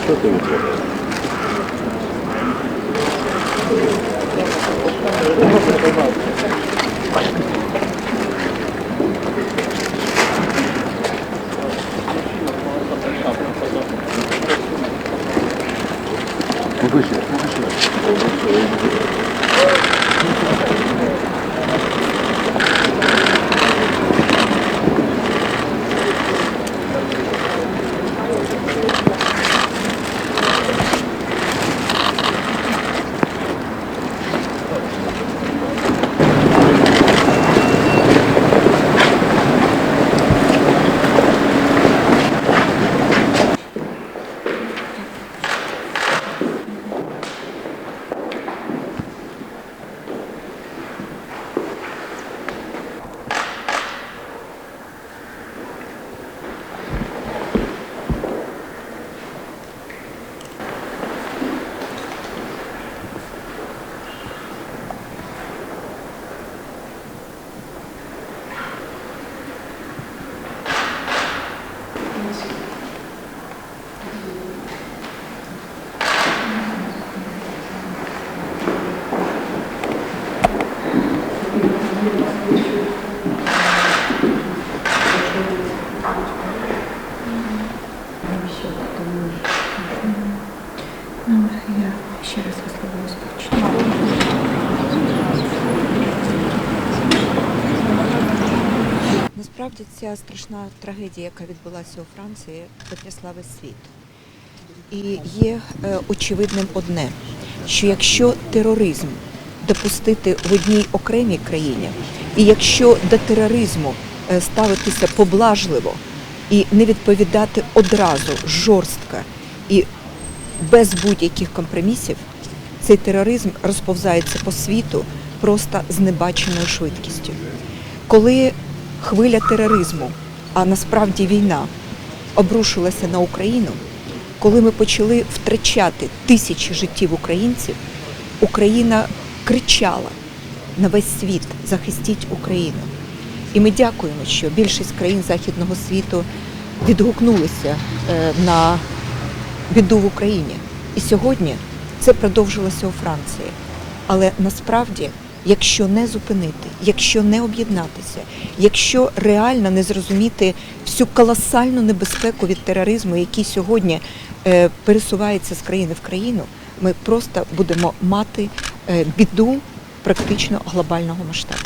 Що ти вибираєш? Повише, повише. Ще раз висловлюю співчуття. Насправді ця страшна трагедія, яка відбулася у Франції, потрясла весь світ. І є е, очевидним одне, що якщо тероризм допустити в одній окремій країні, і якщо до тероризму ставитися поблажливо і не відповідати одразу жорстко і без будь-яких компромісів, цей тероризм розповзається по світу просто з небаченою швидкістю. Коли хвиля тероризму, а насправді війна, обрушилася на Україну, коли ми почали втрачати тисячі життів українців, Україна кричала на весь світ захистіть Україну. І ми дякуємо, що більшість країн західного світу відгукнулися е, на біду в Україні. І сьогодні це продовжилося у Франції. Але насправді, якщо не зупинити, якщо не об'єднатися, якщо реально не зрозуміти всю колосальну небезпеку від тероризму, який сьогодні е, пересувається з країни в країну, ми просто будемо мати е, біду практично глобального масштабу.